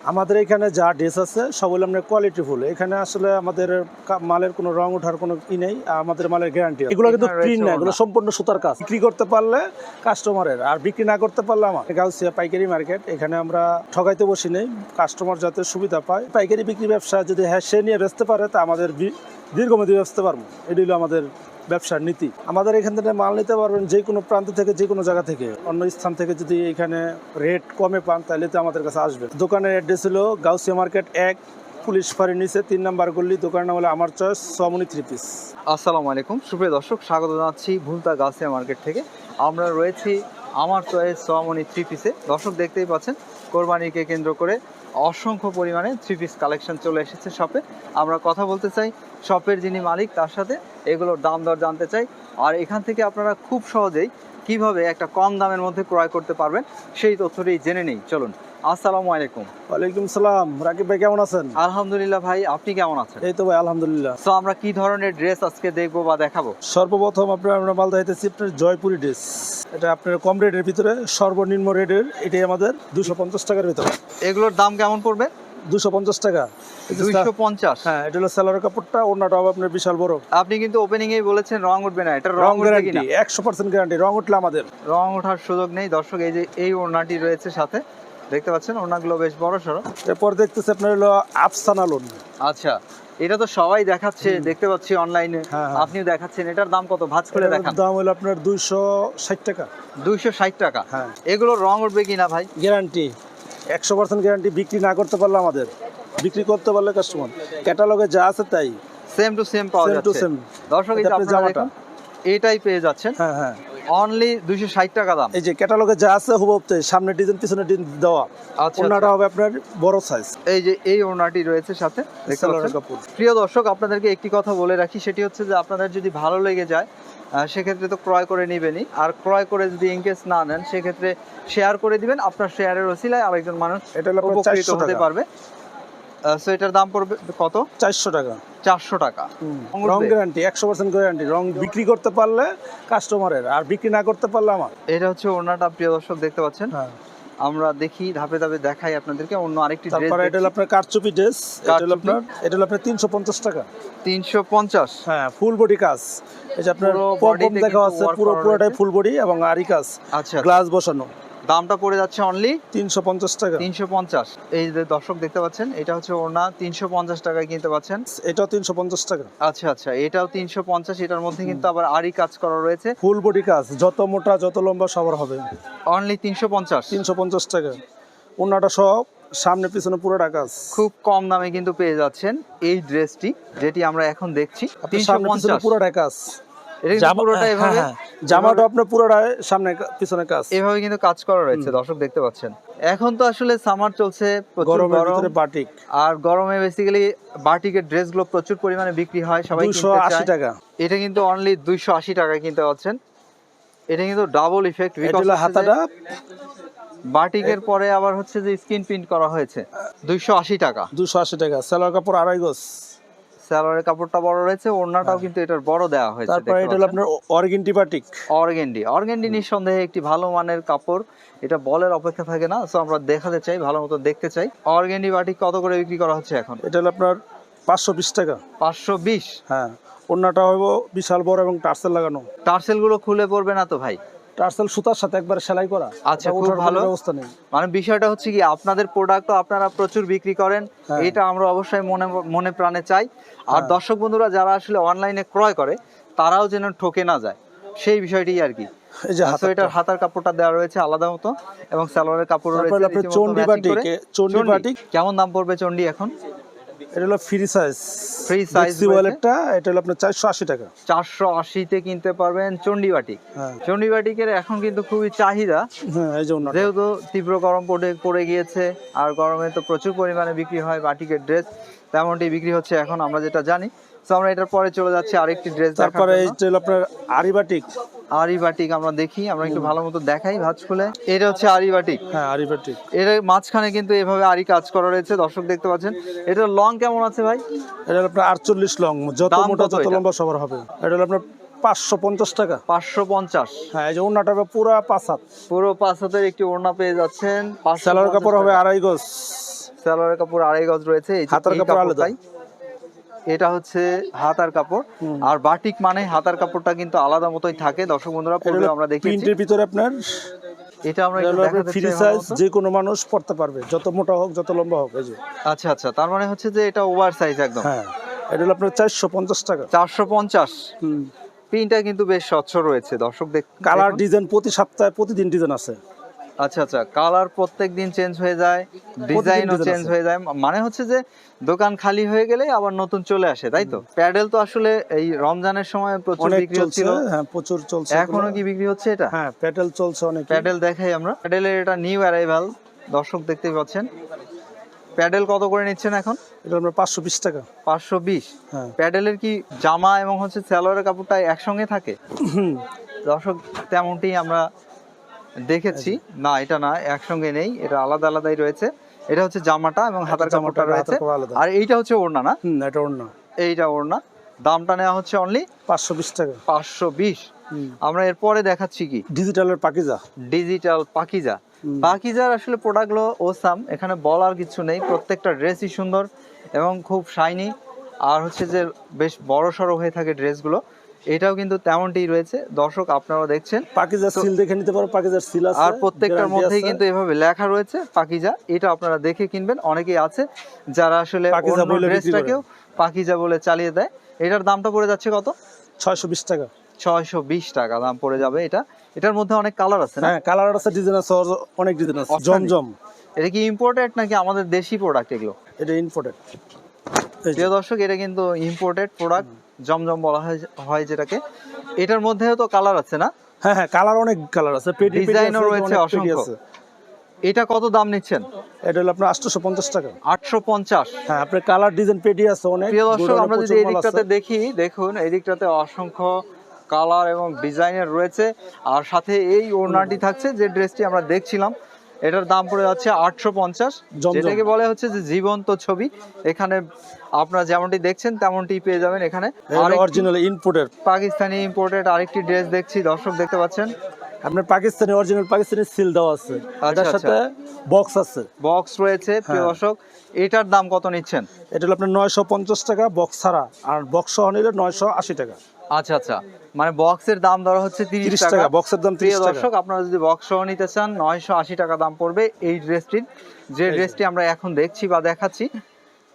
আমাদের এখানে যা ড্রেস আছে সবগুলো আপনার কোয়ালিটি ফুল এখানে আসলে আমাদের মালের কোনো রং ওঠার কোনো ই নেই আমাদের মালের গ্যারান্টি এগুলো কিন্তু প্রিন্ট না এগুলো সম্পূর্ণ সুতার কাজ। বিক্রি করতে পারলে কাস্টমারের আর বিক্রি না করতে পারলে আমার। গাউসিয়া পাইকারি মার্কেট এখানে আমরা ঠগাইতে বসি নেই। কাস্টমার যাতে সুবিধা পায়। পাইকারি বিক্রি ব্যবসা যদি হ্যাঁ সে নিয়ে বেচতে পারে তা আমাদের দীর্ঘমেয়াদী বেচতে পারব। এটি হলো আমাদের ব্যবসার নীতি। আমাদের এখান থেকে মাল নিতে পারবেন যে কোনো প্রান্ত থেকে, যে কোনো জায়গা থেকে। অন্য স্থান থেকে যদি এখানে রেট কমে পান, তাহলে তো আমাদের কাছে আসবে। দোকানের অ্যাড্রেস হলো গাউসিয়া মার্কেট এক, পুলিশ ফাঁড়ির নিচে তিন নাম্বার গল্লি দোকানের নাম হলো আমার চয়েস সমনি থ্রি পিস আসসালামু আলাইকুম। সুপ্রিয় দর্শক, স্বাগত জানাচ্ছি ভুলতা গাউসিয়া মার্কেট থেকে। আমরা রয়েছি আমার চয়েস সোয়ামনি থ্রি পিসে দর্শক, দেখতেই পাচ্ছেন, কোরবানিকে কেন্দ্র করে অসংখ্য পরিমাণে থ্রি পিস কালেকশন চলে এসেছে শপে আমরা কথা বলতে চাই শপের যিনি মালিক তার সাথে এগুলোর দাম দর জানতে চাই। আর এখান থেকে আপনারা খুব সহজেই কীভাবে একটা কম দামের মধ্যে ক্রয় করতে পারবেন সেই তথ্যটি জেনে নেই। চলুন আসসালামু আলাইকুম। ওয়ালাইকুম সালাম। রাকিব ভাই কেমন আছেন? আলহামদুলিল্লাহ ভাই আপনি কেমন আছেন? এই তো ভাই আলহামদুলিল্লাহ। তো আমরা কি ধরনের ড্রেস আজকে দেখব বা দেখাবো? সর্বপ্রথম আপনার আমরা আপনার জয়পুরি ড্রেস এটা আপনার কম রেটের ভিতরে সর্বনিম্ন রেটের এটাই আমাদের দুশো পঞ্চাশ টাকার ভিতরে। এগুলোর দাম কেমন পড়বে? দুশো পঞ্চাশ টাকা। দুইশো পঞ্চাশ? হ্যাঁ এটা হলো স্যালোয়ার কাপড়টা হবে আপনার বিশাল বড়। আপনি কিন্তু ওপেনিং বলেছেন রং উঠবে না এটা রং গ্যারান্টি একশো পার্সেন্ট গ্যারান্টি রং উঠলে আমাদের। রং ওঠার সুযোগ নেই। দর্শক এই যে এই ওড়নাটি রয়েছে সাথে দেখতে পাচ্ছেন ওড়নাগুলো বেশ বড় সড়ো। এরপর দেখতেছি আপনার হলো আফসানা লোন আচ্ছা এটা তো সবাই দেখাচ্ছে দেখতে পাচ্ছি অনলাইনে হ্যাঁ, হ্যাঁ। আপনিও দেখাচ্ছেন এটার দাম কত? ভাঁজ করে দেখান। দাম হলো আপনার দুইশো ষাট টাকা। দুইশো ষাট টাকা। হ্যাঁ। এগুলো রং উঠবে কিনা ভাই? গ্যারান্টি একশো পার্সেন্ট গ্যারান্টি বিক্রি না করতে পারলে আমাদের। বিক্রি করতে পারলে কাস্টমার ক্যাটালগে যা আছে তাই। সেম টু সেম পাওয়া যাচ্ছে। দর্শক এই আপনারা জামাটা। এটাই পেয়ে যাচ্ছেন। হ্যাঁ হ্যাঁ। অনলি দুইশো ষাট টাকা দাম। এই যে ক্যাটালগে যা আছে হুবহু তাই, সামনে ডিজাইন পিছনে ডিজাইন দেওয়া। আচ্ছা ওনাটা হবে আপনার বড় সাইজ এই যে এই ওড়নাটি রয়েছে সাথে প্রিয় দর্শক আপনাদেরকে একটি কথা বলে রাখি সেটি হচ্ছে যে আপনাদের যদি ভালো লেগে যায় সেক্ষেত্রে তো ক্রয় করে নেবেনই। আর ক্রয় করে যদি ইনকেস না নেন সেক্ষেত্রে শেয়ার করে দিবেন। আপনার শেয়ারের ওসিলায় আরেকজন মানুষ উপকৃত হতে পারবে। সো এটার দাম পড়বে কত? চারশো টাকা। চারশো টাকা। রং রং গ্যারান্টি একশো পার্সেন্ট গ্যারান্টি রং বিক্রি করতে পারলে কাস্টমারের আর বিক্রি না করতে পারলে আমার। এটা হচ্ছে ওনারটা প্রিয় দর্শক দেখতে পাচ্ছেন। হ্যাঁ। আমরা দেখি ধাপে ধাপে দেখাই আপনাদেরকে। অন্য আরেকটি ড্রেস তারপর এটা হলো আপনার কারচুপি ড্রেস এটা হলো আপনার এটা হলো আপনার তিনশো পঞ্চাশ টাকা। তিনশো পঞ্চাশ। হ্যাঁ ফুল বডি কাজ। এই যে আপনার পুরো বডি দেখা আছে পুরো পুরোটাই। ফুল বডি এবং আরি কাজ। আচ্ছা। গ্লাস বসানো। দামটা পড়ে যাচ্ছে অনলি তিনশো পঞ্চাশ টাকা। তিনশো পঞ্চাশ। এই যে দর্শক দেখতে পাচ্ছেন এটা হচ্ছে ওড়না তিনশো পঞ্চাশ টাকায় কিনতে পাচ্ছেন। এটাও তিনশো পঞ্চাশ টাকা। আচ্ছা আচ্ছা এটাও তিনশো পঞ্চাশ এটার মধ্যে কিন্তু আবার আরই কাজ করা রয়েছে। ফুল বডি কাজ যত মোটা যত লম্বা সবার হবে। অনলি তিনশো পঞ্চাশ। তিনশো পঞ্চাশ টাকা। ওনাটা সব সামনে পিছনে পুরো কাজ খুব কম দামে কিন্তু পেয়ে যাচ্ছেন এই ড্রেসটি যেটি আমরা এখন দেখছি। পুরো পঞ্চাশ পুরোটা কিন্তু জামা- পুরোটা হ্যাঁ, এভাবে হ্যাঁ, জামাটা আপনার পুরোটা সামনে পিছনে কাজ। এভাবে কিন্তু কাজ করা রয়েছে দর্শক দেখতে পাচ্ছেন। এখন তো আসলে সামার চলছে গরমের ভিতরে বাটিক আর গরমে বেসিক্যালি বাটিকের ড্রেসগুলো প্রচুর পরিমাণে বিক্রি হয় সবাই কিনতে চায়। টাকা। এটা কিন্তু অনলি দুইশো আশি টাকায় কিনতে পাচ্ছেন। এটা কিন্তু ডাবল ইফেক্ট হলো হাতাটা। বাটিকের পরে আবার হচ্ছে যে স্কিন প্রিন্ট করা হয়েছে। দুইশো আশি টাকা। দুশো আশি টাকা সালোয়ার কাপড় আড়াই গজ। স্যালোয়ারের কাপড়টা বড় রয়েছে ওড়নাটাও কিন্তু এটার বড় দেওয়া হয়েছে তারপরে এটা হলো আপনার অর্গেন্টি বাটিক। অর্গেন্ডি। অর্গেন্ডি নিঃসন্দেহে একটি ভালো মানের কাপড়। এটা বলের অপেক্ষা থাকে না সো আমরা দেখাতে চাই ভালো মতো দেখতে চাই। অর্গেন্ডি বাটিক কত করে বিক্রি করা হচ্ছে এখন? এটা হলো আপনার পাঁচশো বিশ টাকা। পাঁচশো বিশ? হ্যাঁ ওনাটা হইব বিশাল বড় এবং টার্সেল লাগানো। টার্সেলগুলো খুলে পড়বে না তো ভাই? টার্সেল সুতার সাথে একবার সেলাই করা আচ্ছা, খুব ভালো। ব্যবস্থা নেই মানে বিষয়টা হচ্ছে কি আপনাদের প্রোডাক্ট তো আপনারা প্রচুর বিক্রি করেন হ্যাঁ। এটা আমরা অবশ্যই মনে মনে প্রাণে চাই আর হ্যাঁ। দর্শক বন্ধুরা যারা আসলে অনলাইনে ক্রয় করে তারাও যেন ঠকে না যায় সেই বিষয়টি আর কি এই যে এটার হাতার কাপড়টা দেওয়া রয়েছে আলাদা মতো এবং সালোয়ারের কাপড় রয়েছে বাটিক, চণ্ডী। বাটিক। কেমন দাম পড়বে চন্ডি এখন এটা হলো ফ্রি সাইজ size রয়েছে। ওয়ালেটটা এটা হলো আপনার চারশো আশি টাকা। চারশো আশিতে কিনতে পারবেন চন্ডি বাটিক হ্যাঁ। চন্ডি এখন কিন্তু খুবই চাহিদা। হ্যাঁ এই যে ওনাটা যেহেতু তীব্র গরম পড়ে পড়ে গিয়েছে আর গরমে তো প্রচুর পরিমাণে বিক্রি হয় বাটিকের ড্রেস তেমনটি বিক্রি হচ্ছে এখন আমরা যেটা জানি। তো আমরা এটার পরে চলে যাচ্ছি আরেকটি ড্রেস তারপরে হলো আপনার আরি বাটিক আরি বাটিক আমরা দেখি আমরা একটু ভালো মতো দেখাই ভাঁজ খুলে এটা হচ্ছে আরি বাটিক হ্যাঁ আরি বাটিক এর মাঝখানে কিন্তু এভাবে আরি কাজ করা রয়েছে দর্শক দেখতে পাচ্ছেন। এটা লং কেমন আছে ভাই? এটা হলো আপনার আটচল্লিশ লং যত মোটা যত লম্বা সবার হবে। এটা হলো আপনার পাঁচশো পঞ্চাশ টাকা। পাঁচশো পঞ্চাশ। হ্যাঁ এই যে হবে পুরা পাঁচ হাত। পুরো পাঁচ হাতের একটি ওড়না পেয়ে যাচ্ছেন। সালোয়ার কাপড় হবে আড়াই গজ। সালোয়ারের কাপড় আড়াই গজ রয়েছে হাতার কাপড় আলাদা। এটা হচ্ছে হাতার কাপড়। আর বাটিক মানে হাতার কাপড়টা কিন্তু আলাদা মতোই থাকে। দর্শক বন্ধুরা পূর্বে আমরা দেখেছি। প্রিন্টের ভিতরে আপনার এটা আমরা ফ্রি সাইজ যে কোনো মানুষ পড়তে পারবে যত মোটা হোক যত লম্বা হোক এই যে। আচ্ছা আচ্ছা। তার মানে হচ্ছে যে এটা ওভার সাইজ একদম। হ্যাঁ এটা হলো আপনার চারশো পঞ্চাশ টাকা। চারশো পঞ্চাশ। প্রিন্টটা কিন্তু বেশ স্বচ্ছ রয়েছে। দর্শক দেখ কালার ডিজাইন প্রতি সপ্তাহে প্রতিদিন ডিজাইন আছে। আচ্ছা আচ্ছা কালার প্রত্যেক দিন চেঞ্জ হয়ে যায় ডিজাইনও চেঞ্জ হয়ে যায়। মানে হচ্ছে যে দোকান খালি হয়ে গেলে আবার নতুন চলে আসে তাই তো? প্যাডেল তো আসলে এই রমজানের সময় প্রচুর বিক্রি হচ্ছিল। হ্যাঁ প্রচুর চলছে এখনও। কি বিক্রি হচ্ছে এটা? হ্যাঁ প্যাটেল চলছে অনেক। প্যাডেল দেখাই আমরা। প্যাডেলের এটা নিউ অ্যারাইভাল দর্শক দেখতে পাচ্ছেন। প্যাডেল কত করে নিচ্ছেন এখন? এটা আমরা পাঁচশো বিশ টাকা। পাঁচশো বিশ? হ্যাঁ। প্যাডেলের কি জামা এবং হচ্ছে সালোয়ারের কাপড়টা একসঙ্গে থাকে? দর্শক তেমনটি আমরা দেখেছি। না এটা না একসঙ্গে নেই এটা আলাদা আলাদাই রয়েছে। এটা হচ্ছে জামাটা এবং হাতার জামাটা, কাপড়টা রয়েছে আর এইটা হচ্ছে ওড়না না? হুম এটা ওড়না। এইটা ওড়না। দামটা নেওয়া হচ্ছে অনলি পাঁচশো বিশ টাকা। পাঁচশো বিশ। আমরা এরপরে দেখাচ্ছি কি? ডিজিটালের পাকিজা। ডিজিটাল পাকিজা। পাকিজার আসলে প্রোডাক্টগুলো ওসাম এখানে বলার কিছু নেই। প্রত্যেকটা ড্রেসই সুন্দর এবং খুব শাইনি আর হচ্ছে যে বেশ বড় সড়ো হয়ে থাকে ড্রেসগুলো এটাও কিন্তু তেমনটি রয়েছে। দর্শক আপনারা দেখছেন। পাকিজা সিল দেখে নিতে পারো পাকিজার সিল আছে আর প্রত্যেকটার মধ্যে কিন্তু এভাবে লেখা রয়েছে পাকিজা। এটা আপনারা দেখে কিনবেন। অনেকেই আছে যারা আসলে পাকিজা অন্য ড্রেসটাকেও পাকিজা বলে চালিয়ে দেয়। এটার দামটা পড়ে যাচ্ছে কত? ছয়শো বিশ টাকা। ছয়শো বিশ টাকা দাম পড়ে যাবে এটা। এটার মধ্যে অনেক কালার আছে না? হ্যাঁ কালার আছে ডিজাইন আছে অনেক ডিজাইন আছে। জমজম। এটা কি ইম্পোর্টেড নাকি আমাদের দেশি প্রোডাক্ট এগুলো? এটা ইম্পোর্টেড প্রিয় দর্শক এটা কিন্তু ইম্পোর্টেড প্রোডাক্ট জমজম বলা হয় হয় যেটাকে। এটার মধ্যেও তো কালার আছে না? হ্যাঁ হ্যাঁ কালার অনেক কালার আছে। পেটি Design রয়েছে অসংখ্য। আছে। এটা কত দাম নিচ্ছেন? এটা হলো আপনার আটশোশো পঞ্চাশ টাকা। আটশো পঞ্চাশ। হ্যাঁ আপনার কালার ডিজাইন পেটি আছে অনেক প্রিয় দর্শক আমরা যদি এই দিকটাতে দেখি দেখুন এই দিকটাতে অসংখ্য কালার এবং ডিজাইনের রয়েছে। আর সাথে এই ওড়নাটি থাকছে যে ড্রেসটি আমরা দেখছিলাম এটার দাম পড়ে যাচ্ছে আটশো পঞ্চাশ। যেটাকে বলে হচ্ছে যে জীবন্ত ছবি। এখানে আপনারা যেমনটি দেখছেন তেমনটি পেয়ে যাবেন এখানে। অরিজিনাল ইনপুটের পাকিস্তানি ইম্পোর্টেড আরেকটি ড্রেস দেখছি দর্শক দেখতে পাচ্ছেন। আপনার পাকিস্তানি অরিজিনাল পাকিস্তানি সিল দেওয়া আছে। এটার আচ্ছা। সাথে বক্স আছে। বক্স রয়েছে প্রিয় হ্যাঁ। দর্শক। এটার দাম কত নিচ্ছেন? এটা হলো আপনার নয়শো পঞ্চাশ টাকা বক্স ছাড়া। আর বক্স সহ নিলে নয়শো আশি টাকা। আচ্ছা আচ্ছা। মানে বক্সের দাম ধরা হচ্ছে তিরিশ টাকা। বক্সের দাম তিরিশ দর্শক আপনারা যদি বক্স সহ নিতে চান নয়শো আশি টাকা দাম পড়বে এই ড্রেসটির যে ড্রেসটি আমরা এখন দেখছি বা দেখাচ্ছি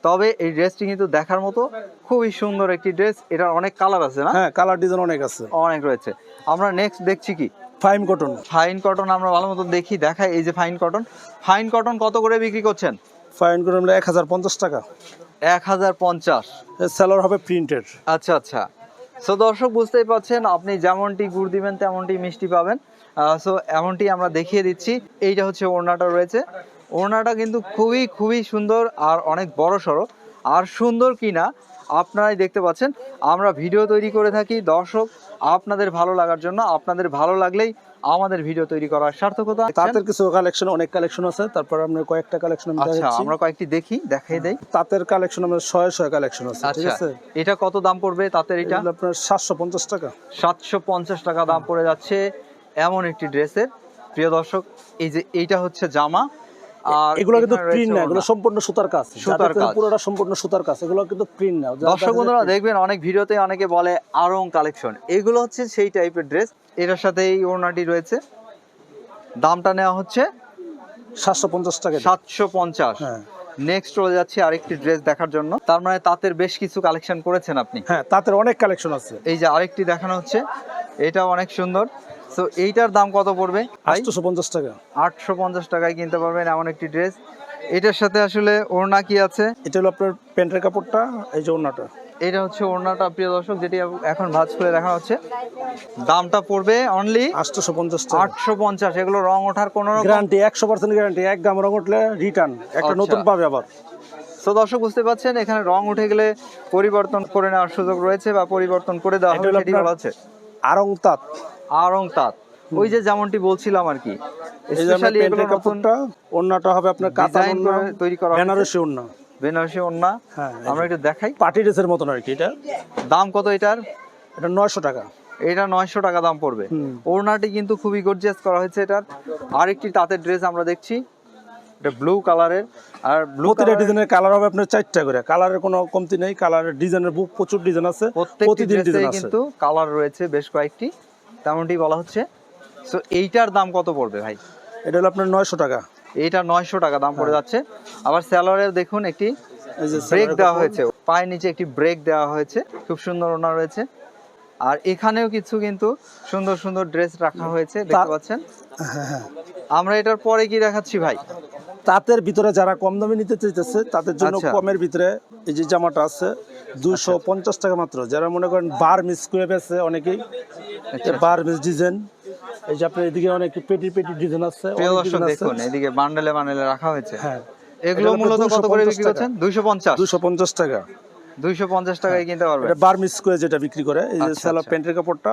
তবে এই ড্রেসটি কিন্তু দেখার মতো খুবই সুন্দর একটি ড্রেস। এটার অনেক কালার আছে না? হ্যাঁ কালার ডিজাইন অনেক আছে। অনেক রয়েছে। আমরা নেক্সট দেখছি কি? Fine cotton. ফাইন কটন আমরা ভালো মতো দেখি দেখাই। এই যে ফাইন কটন। ফাইন কটন কত করে বিক্রি করছেন? ফাইন কটন এক হাজার পঞ্চাশ টাকা। এক হাজার পঞ্চাশ। সেলার হবে প্রিন্টেড আচ্ছা আচ্ছা। সো দর্শক, বুঝতেই পারছেন, আপনি যেমনটি গুড় দিবেন, তেমনটি মিষ্টি পাবেন। সো এমনটি আমরা দেখিয়ে দিচ্ছি। এইটা হচ্ছে ওড়নাটা রয়েছে। ওড়নাটা কিন্তু খুবই খুবই সুন্দর আর অনেক বড় সড়ো। আর সুন্দর কিনা, আপনারাই দেখতে পাচ্ছেন। আমরা ভিডিও তৈরি করে থাকি। দর্শক, আপনাদের ভালো লাগার জন্য, আপনাদের ভালো লাগলেই আমাদের ভিডিও তৈরি করার সার্থকতা তাঁতের কিছু কালেকশন অনেক কালেকশন আছে। তারপর আমরা কয়েকটা কালেকশন আচ্ছা আমরা কয়েকটি দেখি দেখাই দেই। তাঁতের কালেকশন আমাদের ছয় ছয় কালেকশন আছে ঠিক আচ্ছা আছে? এটা কত দাম পড়বে তাঁতের এটা? এটা আপনার সাতশো পঞ্চাশ টাকা। সাতশো পঞ্চাশ টাকা দাম পড়ে যাচ্ছে এমন একটি ড্রেসের। প্রিয় দর্শক এই যে এইটা হচ্ছে জামা। আর এগুলো কিন্তু প্রিন্ট না এগুলো সম্পূর্ণ সুতার কাজ। সুতার কাজ। পুরোটা সম্পূর্ণ সুতার কাজ এগুলো কিন্তু প্রিন্ট না। দর্শক বন্ধুরা দেখবেন অনেক ভিডিওতে অনেকে বলে আরং কালেকশন। এগুলো হচ্ছে সেই টাইপের ড্রেস এটার সাথে এই ওড়নাটি রয়েছে। দামটা নেওয়া হচ্ছে সাতশো পঞ্চাশ টাকা। সাতশো পঞ্চাশ। হ্যাঁ। নেক্সট চলে যাচ্ছে আরেকটি ড্রেস দেখার জন্য। তার মানে তাঁতের বেশ কিছু কালেকশন করেছেন আপনি। হ্যাঁ তাঁতের অনেক কালেকশন আছে। এই যে আরেকটি দেখানো হচ্ছে। এটাও অনেক সুন্দর। তো এইটার দাম কত পড়বে? ভাই? আটশোশো পঞ্চাশ টাকা। আটশো পঞ্চাশ টাকায় কিনতে পারবেন এমন একটি ড্রেস। এটার সাথে আসলে ওড়না কি আছে? এটা হলো আপনার প্যান্টের কাপড়টা এই যে ওড়নাটা। এটা হচ্ছে ওড়নাটা প্রিয় দর্শক যেটি এখন ভাজ করে দেখা হচ্ছে। দামটা পড়বে অনলি আটশোশো পঞ্চাশ টাকা। আটশো পঞ্চাশ এগুলো রং ওঠার কোনো গ্যারান্টি একশো পার্সেন্ট গ্যারান্টি এক গাম রং উঠলে রিটার্ন একটা আচ্ছা। নতুন পাবে আবার। তো দর্শক বুঝতে পারছেন এখানে রং উঠে গেলে পরিবর্তন করে নেওয়ার সুযোগ রয়েছে বা পরিবর্তন করে দেওয়া হবে আরং তাঁত। আরং তাঁত। ওই যে যেমনটি বলছিলাম আর কি। স্পেশালি এগুলো কাপড়টা ওড়নাটা হবে আপনার ডিজাইন ওড়না তৈরি করা বেনারসি ওড়না বেনারসি ওড়না হ্যাঁ আমরা। একটু দেখাই। পার্টি ড্রেসের মতন আর কি এটা। দাম কত এটার? এটা নয়শো টাকা। এটা নয়শো টাকা দাম পড়বে। ওড়নাটি কিন্তু খুবই গর্জিয়াস করা হয়েছে এটার। আরেকটি তাঁতের ড্রেস আমরা দেখছি। এটা ব্লু কালারের আর ব্লু ডিজাইনের কালার হবে আপনার চারটা করে। কালারের কোনো কমতি নেই। কালারের ডিজাইনের প্রচুর ডিজাইন আছে। প্রতিদিন ডিজাইন আছে। কিন্তু কালার রয়েছে বেশ কয়েকটি। তেমনটি বলা হচ্ছে। সো এইটার দাম কত পড়বে ভাই? এটা হলো আপনার নয়শো টাকা। এইটা নয়শো টাকা দাম পড়ে যাচ্ছে। আবার স্যালোয়ারের দেখুন একটি ব্রেক দেওয়া হয়েছে। পায়ের নিচে একটি ব্রেক দেওয়া হয়েছে। খুব সুন্দর ওনা রয়েছে। আর এখানেও কিছু কিন্তু সুন্দর সুন্দর ড্রেস রাখা হয়েছে দেখতে পাচ্ছেন? হ্যাঁ হ্যাঁ। আমরা এটার পরে কি দেখাচ্ছি ভাই? তাঁতের ভিতরে যারা কম দামে নিতে চাইতেছে তাদের জন্য আচ্ছা। কমের ভিতরে এই যে জামাটা আছে দুশো পঞ্চাশ টাকা মাত্র। যারা মনে করেন বার মিস করে পেয়েছে অনেকেই। বার মিস ডিজাইন এই যে আপনার এদিকে অনেক পেটি পেটি ডিজাইন আছে দেখুন এদিকে বান্ডেলে বান্ডেলে রাখা হয়েছে। হ্যাঁ। এগুলো মূলত কত করে বিক্রি করছেন? দুইশো পঞ্চাশ। দুশো পঞ্চাশ টাকা। দুইশো পঞ্চাশ টাকায় কিনতে পারবেন। এটা বার মিস করে যেটা বিক্রি করে এই যে আচ্ছা, সালা আচ্ছা। প্যান্টের কাপড়টা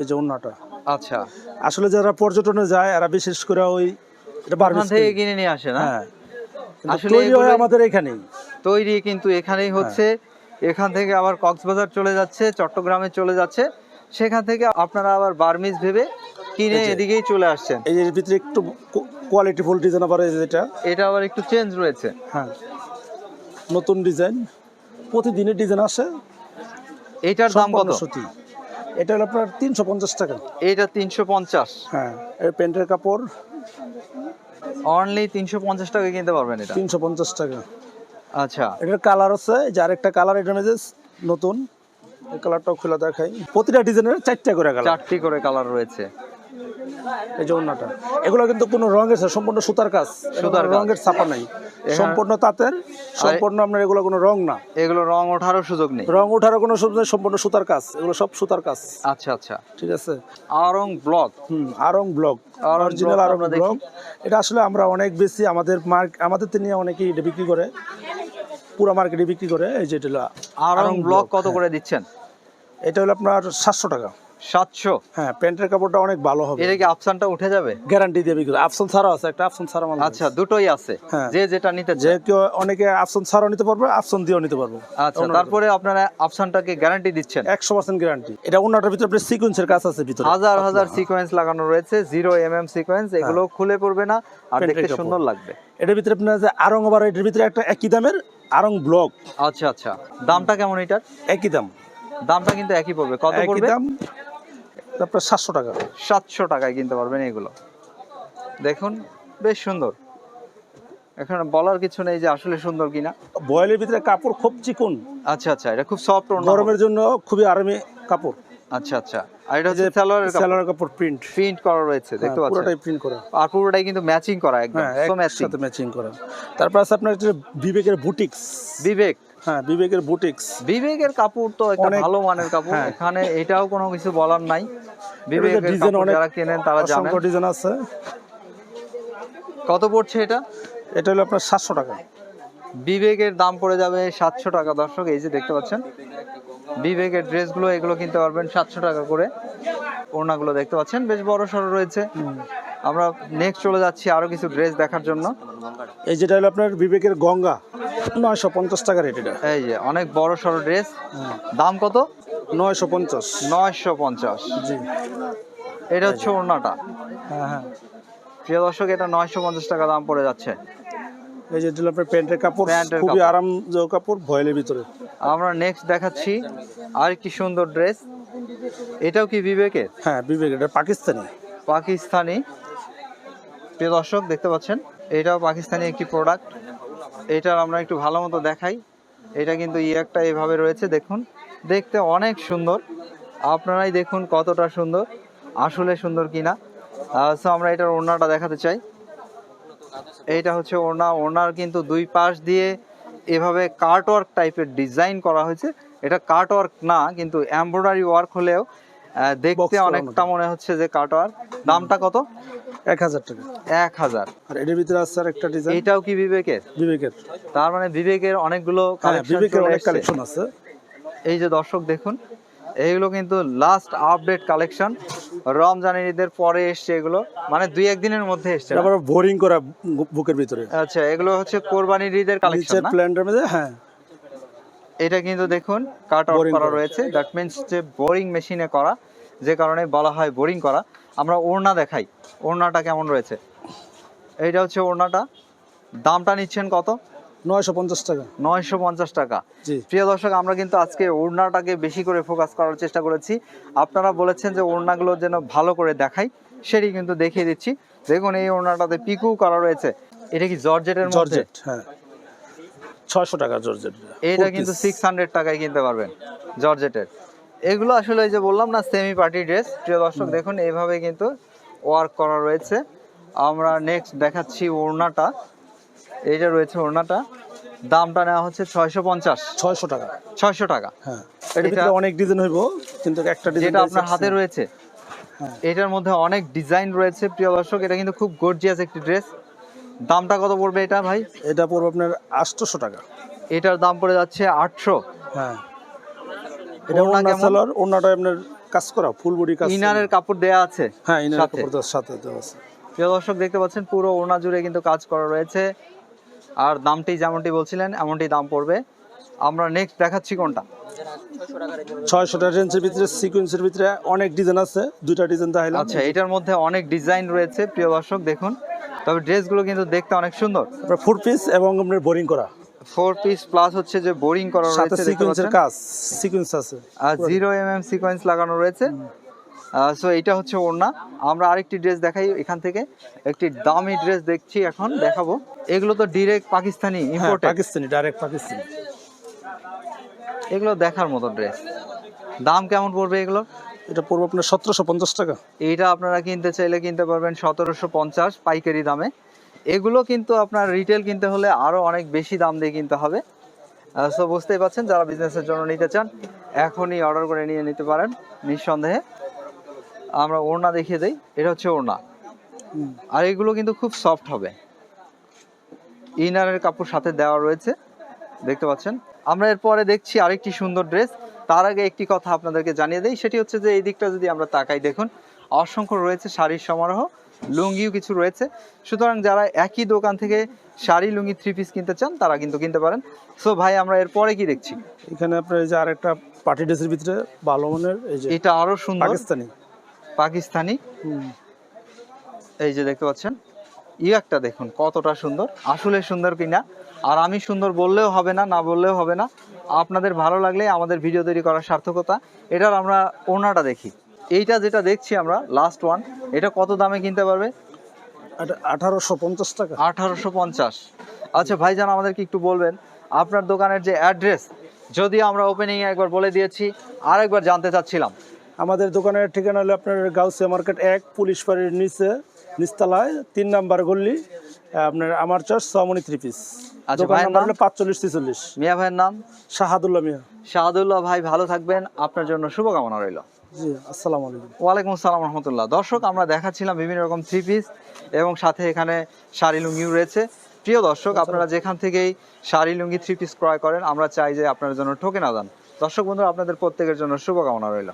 এই যে অন্যটা আচ্ছা। আসলে যারা পর্যটনে যায় এরা বিশেষ করে ওই এটা বার মিস থেকে কিনে নিয়ে আসে না? হ্যাঁ। আসলে আমাদের এখানেই। তৈরি কিন্তু এখানেই হচ্ছে এখান থেকে আবার কক্সবাজার চলে যাচ্ছে চট্টগ্রামে চলে যাচ্ছে। সেখান থেকে আপনারা আবার বার্মিজ ভেবে কিনে এদিকেই চলে আসছেন। এই এর ভিতরে একটু কোয়ালিটি ফুল ডিজাইন আবার এটা। এটা আবার একটু চেঞ্জ রয়েছে। হ্যাঁ। নতুন ডিজাইন প্রতিদিনের ডিজাইন আসে। এটার দাম কত? সম্পূর্ণ সুতি। এটা হলো আপনার তিনশো পঞ্চাশ টাকা। এটা তিনশো পঞ্চাশ। হ্যাঁ। এর প্যান্টের কাপড় অনলি তিনশো পঞ্চাশ টাকা কিনতে পারবেন এটা। তিনশো পঞ্চাশ টাকা। আচ্ছা। এটার কালার আছে যে আরেকটা কালার এটা মেজে নতুন। এই কালারটাও খোলা দেখাই। প্রতিটা ডিজাইনের চারটা করে কালার চারটি করে কালার রয়েছে। এই যে এগুলো কিন্তু কোনো রঙের সম্পূর্ণ সুতার কাজ। সুতার রঙের ছাপা নাই। সম্পূর্ণ তাঁতের সম্পূর্ণ আপনার এগুলো কোনো রং না। এগুলো রং ওঠারও সুযোগ নেই। রং ওঠারও কোনো সুযোগ নেই, সম্পূর্ণ সুতার কাজ। এগুলো সব সুতার কাজ। আচ্ছা আচ্ছা। ঠিক আছে? আরং ব্লক। হুম আরং আরং অরিজিনাল আরং আমরা এটা আসলে আমরা অনেক বেশি আমাদের মার্ক আমাদের নিয়ে অনেকেই এটা বিক্রি করে। পুরো মার্কেটে বিক্রি করে এই যে এটা আরং ব্লক কত হ্যাঁ। করে দিচ্ছেন এটা হলো আপনার সাতশো টাকা সাতশো? হ্যাঁ প্যান্টের কাপড়টা অনেক ভালো হবে। এটা কি আফসানটা উঠে যাবে? গ্যারান্টি দিয়ে বিক্রি আফসন ছাড়াও আছে একটা আফসন ছাড়া মাল আচ্ছা দুটোই আছে। হ্যাঁ। যে যেটা নিতে যে কেউ অনেকে আফসন ছাড়াও নিতে পারবে আফসন দিয়েও নিতে পারবে। আচ্ছা তারপরে আপনারা আফসানটাকে গ্যারান্টি দিচ্ছেন? একশো পার্সেন্ট গ্যারান্টি এটা অন্যটার ভিতরে আপনার সিকুয়েন্সের কাজ আছে ভিতরে। হাজার হাজার সিকোয়েন্স লাগানো রয়েছে জিরো এম এম সিকোয়েন্স এগুলো খুলে পড়বে না আর দেখতে সুন্দর লাগবে। এটার ভিতরে আপনার যে আরং আবার এটার ভিতরে একটা একই দামের আরং ব্লক আচ্ছা আচ্ছা। দামটা কেমন এটার? একই দাম। দামটা কিন্তু একই পড়বে। কত একই পড়বে? দাম। আপনার সাতশো টাকা। সাতশো টাকায় কিনতে পারবেন এগুলো দেখুন বেশ সুন্দর। এখন বলার কিছু নেই যে আসলে সুন্দর কিনা। বয়েলের ভিতরে কাপড় খুব চিকন। আচ্ছা আচ্ছা এটা খুব সফট গরমের জন্য খুবই আরামে কাপড়। আচ্ছা আচ্ছা আর এটা হচ্ছে সালোয়ারের কাপড়। কাপড় প্রিন্ট প্রিন্ট করা রয়েছে দেখতে পাচ্ছেন? পুরোটাই প্রিন্ট করা। আর পুরোটাই কিন্তু ম্যাচিং করা একদম হ্যাঁ সো ম্যাচিং একসাথে ম্যাচিং করা। তারপর আছে আপনার বিবেকের বুটিক্স বিবেক হ্যাঁ বিবেকের বুটিক্স। বিবেকের কাপড় তো একটা ভালো মানের কাপড়। হ্যাঁ। এখানে এটাও কোনো কিছু বলার নাই। বিবেকের ডিজাইন অনেক যারা কেনেন তারা জানেন। ডিজাইন আছে। কত পড়ছে এটা? এটা হলো আপনার সাতশো টাকা। বিবেকের দাম পড়ে যাবে সাতশো টাকা দর্শক এই যে দেখতে পাচ্ছেন। বিবেকের ড্রেসগুলো এগুলো কিনতে পারবেন সাতশো টাকা করে। ওড়নাগুলো দেখতে পাচ্ছেন বেশ বড় সড়ো রয়েছে আমরা নেক্সট চলে যাচ্ছি আরও কিছু ড্রেস দেখার জন্য। এই যেটা হলো আপনার বিবেকের গঙ্গা নয়শো পঞ্চাশ টাকা রেট এটা। এই যে অনেক বড় সড়ো ড্রেস দাম কত? নয়শো পঞ্চাশ। নয়শো পঞ্চাশ। জি। এটা হচ্ছে ওড়নাটা। হ্যাঁ হ্যাঁ। প্রিয় দর্শক এটা নয়শো পঞ্চাশ টাকা দাম পড়ে যাচ্ছে। এই যে হলো আপনার প্যান্টের কাপড় প্যান্টের খুবই। আরামদায়ক কাপড় ভয়েলের ভিতরে। আমরা নেক্সট দেখাচ্ছি আর কি সুন্দর ড্রেস এটাও কি বিবেকের? হ্যাঁ বিবেক এটা পাকিস্তানি। পাকিস্তানি। প্রিয় দর্শক, দেখতে পাচ্ছেন? এটাও পাকিস্তানি একটি প্রোডাক্ট এটার আমরা একটু ভালো মতো দেখাই। এটা কিন্তু একটা এভাবে রয়েছে, দেখুন। দেখতে অনেক সুন্দর। আপনারাই দেখুন কতটা সুন্দর, আসলে সুন্দর কিনা। সো আমরা এটার ওড়নাটা দেখাতে চাই। এইটা হচ্ছে ওড়না। ওড়নার কিন্তু দুই পাশ দিয়ে এভাবে কার্ট ওয়ার্ক টাইপের ডিজাইন করা হয়েছে। এটা কার্ট ওয়ার্ক না, কিন্তু এমব্রয়ডারি ওয়ার্ক হলেও দেখতে অনেকটা মনে হচ্ছে যে কার্ট ওয়ার্ক দামটা কত? এক হাজার টাকা। এক হাজার। আর এটার ভিতরে আছে আর একটা ডিজাইন এটাও কি বিবেকের? বিবেকের। তার মানে বিবেকের অনেকগুলো হ্যাঁ বিবেকের অনেক কালেকশন আছে। এই যে দর্শক দেখুন এইগুলো কিন্তু লাস্ট আপডেট কালেকশন রমজানের ঈদের পরে এসছে এগুলো। মানে দুই একদিনের মধ্যে এসছে? তারপরে বোরিং করা বুকের ভিতরে। আচ্ছা এগুলো হচ্ছে কোরবানির ঈদের কালেকশন না? প্ল্যান্টের মধ্যে হ্যাঁ। এটা কিন্তু দেখুন কাট আউট করা। রয়েছে। দ্যাট মিন্স যে বোরিং মেশিনে করা যে কারণে বলা হয় বোরিং করা। আমরা ওড়না দেখাই। ওড়নাটা কেমন রয়েছে? এইটা হচ্ছে ওড়নাটা। দামটা নিচ্ছেন কত? নয়শো পঞ্চাশ টাকা। নয়শো পঞ্চাশ টাকা। প্রিয় দর্শক আমরা কিন্তু আজকে ওড়নাটাকে বেশি করে ফোকাস করার চেষ্টা করেছি। আপনারা বলেছেন যে ওড়নাগুলো যেন ভালো করে দেখাই। সেটি কিন্তু দেখিয়ে দিচ্ছি। দেখুন এই ওড়নাটাতে পিকু করা রয়েছে। এটা কি জর্জেটের মধ্যে? জর্জেট হ্যাঁ। ছয়শো টাকা জর্জেট। এইটা কিন্তু সিক্স হান্ড্রেড টাকায় কিনতে পারবেন জর্জেটের। এগুলো আসলে এই যে বললাম না সেমি পার্টি ড্রেস প্রিয় দর্শক দেখুন এইভাবে কিন্তু ওয়ার্ক করা রয়েছে। আমরা নেক্সট দেখাচ্ছি ওড়নাটা। এইটা রয়েছে ওড়নাটা। দামটা নেওয়া হচ্ছে ছয়শো পঞ্চাশ। ছয়শো টাকা। ছয়শো টাকা। হ্যাঁ এটা- অনেক ডিজাইন হইব কিন্তু একটা ডিজাইন যেটা আপনার হাতে রয়েছে। হ্যাঁ। এটার মধ্যে অনেক ডিজাইন রয়েছে প্রিয় দর্শক। এটা কিন্তু খুব গর্জিয়াস একটি ড্রেস দামটা কত পড়বে এটা ভাই? এটা পড়বে আপনার আটশোশো টাকা। এটার দাম পড়ে যাচ্ছে আটশো। হ্যাঁ। এটা সেলার আপনার কাজ করা ফুল বডি কাজ ইনারের কাপড় দেয়া আছে হ্যাঁ ইনারের কাপড় সাথে দেওয়া আছে। প্রিয় দর্শক দেখতে পাচ্ছেন পুরো ওনা জুড়ে কিন্তু কাজ করা রয়েছে। আর দামটি যেমনটি বলছিলেন এমনটি দাম পড়বে। আমরা নেক্সট দেখাচ্ছি কোনটা? ছয়শো টাকা রেঞ্জের ভিতরে সিকুয়েন্সের ভিতরে অনেক ডিজাইন আছে। দুইটা ডিজাইন আচ্ছা এটার মধ্যে অনেক ডিজাইন রয়েছে প্রিয় দর্শক দেখুন। তবে ড্রেসগুলো কিন্তু দেখতে অনেক সুন্দর। ফুড পিস এবং আপনার বোরিং করা। ফোর পিস প্লাস হচ্ছে যে বোরিং করা রয়েছে সিকুয়েন্সের কাজ সিকুয়েন্স আছে। আর জিরো এম এম সিকোয়েন্স লাগানো রয়েছে। সো এটা হচ্ছে ওড়না। আমরা আরেকটি ড্রেস দেখাই এখান থেকে। একটি দামি ড্রেস দেখছি এখন দেখাবো। এগুলো তো ডিরেক্ট পাকিস্তানি হ্যাঁ ইম্পোর্টেড পাকিস্তানি ডাইরেক্ট পাকিস্তানি। এগুলো দেখার মতো ড্রেস দাম কেমন পড়বে এগুলো? এটা পড়বে আপনার সতেরোশো পঞ্চাশ টাকা। এইটা আপনারা কিনতে চাইলে কিনতে পারবেন সতেরোশো পঞ্চাশ পাইকারি দামে। এগুলো কিন্তু আপনার রিটেল কিনতে হলে আরও অনেক বেশি দাম দিয়ে কিনতে হবে। সো বুঝতেই পাচ্ছেন যারা বিজনেসের জন্য নিতে চান এখনই অর্ডার করে নিয়ে নিতে পারেন নিঃসন্দেহে। আমরা ওড়না দেখিয়ে দিই এটা হচ্ছে ওড়না। আর এগুলো কিন্তু খুব সফট হবে। ইনারের কাপড় সাথে দেওয়া রয়েছে দেখতে পাচ্ছেন? আমরা এরপরে দেখছি আরেকটি সুন্দর ড্রেস। তার আগে একটি কথা আপনাদেরকে জানিয়ে দেই সেটি হচ্ছে যে এই দিকটা যদি আমরা তাকাই দেখুন অসংখ্য রয়েছে শাড়ির সমারোহ লুঙ্গিও কিছু রয়েছে। সুতরাং যারা একই দোকান থেকে শাড়ি লুঙ্গি থ্রি পিস কিনতে চান তারা কিন্তু কিনতে পারেন। সো ভাই আমরা এরপরে কি দেখছি? এখানে আপনার এই যে আরেকটা পার্টি ড্রেসের ভিতরে ভালো মানের এই যে এটা আরও সুন্দর। পাকিস্তানি। পাকিস্তানি। এই যে দেখতে পাচ্ছেন ইয়াকটা দেখুন কতটা সুন্দর। আসলে সুন্দর কিনা আর আমি সুন্দর বললেও হবে না না বললেও হবে না। আপনাদের ভালো লাগলে আমাদের ভিডিও তৈরি করার সার্থকতা এটার আমরা ওনাটা দেখি। এইটা যেটা দেখছি আমরা লাস্ট ওয়ান এটা কত দামে কিনতে পারবে? আঠারোশো পঞ্চাশ টাকা। আঠারোশো পঞ্চাশ। আচ্ছা ভাইজান আমাদেরকে একটু বলবেন আপনার দোকানের যে অ্যাড্রেস যদি আমরা ওপেনিং একবার বলে দিয়েছি আরেকবার জানতে চাচ্ছিলাম। আমাদের দোকানের ঠিকানা হলো আপনার গাউসিয়া মার্কেট এক পুলিশ বাড়ির নিচে নিচতলায় তিন নাম্বার গল্লি আপনার আমার চর্চ সামনি থ্রি পিস আচ্ছা, ভাইয়ের নাম? হলো পাঁচচল্লিশ ছেচল্লিশ। মিয়া ভাইয়ের নাম? শাহাদুল্লাহ মিয়া। শাহাদুল্লাহ ভাই ভালো থাকবেন। আপনার জন্য শুভকামনা রইল। জি আসসালামু আলাইকুম। ওয়ালাইকুম আসসালাম রহমতুল্লাহ। দর্শক আমরা দেখাচ্ছিলাম বিভিন্ন রকম থ্রি পিস এবং সাথে এখানে শাড়ি লুঙ্গিও রয়েছে। প্রিয় দর্শক আপনারা যেখান থেকেই শাড়ি লুঙ্গি থ্রি পিস ক্রয় করেন আমরা চাই যে আপনার জন্য ঠকে না যান দর্শক বন্ধুরা আপনাদের প্রত্যেকের জন্য শুভকামনা রইল।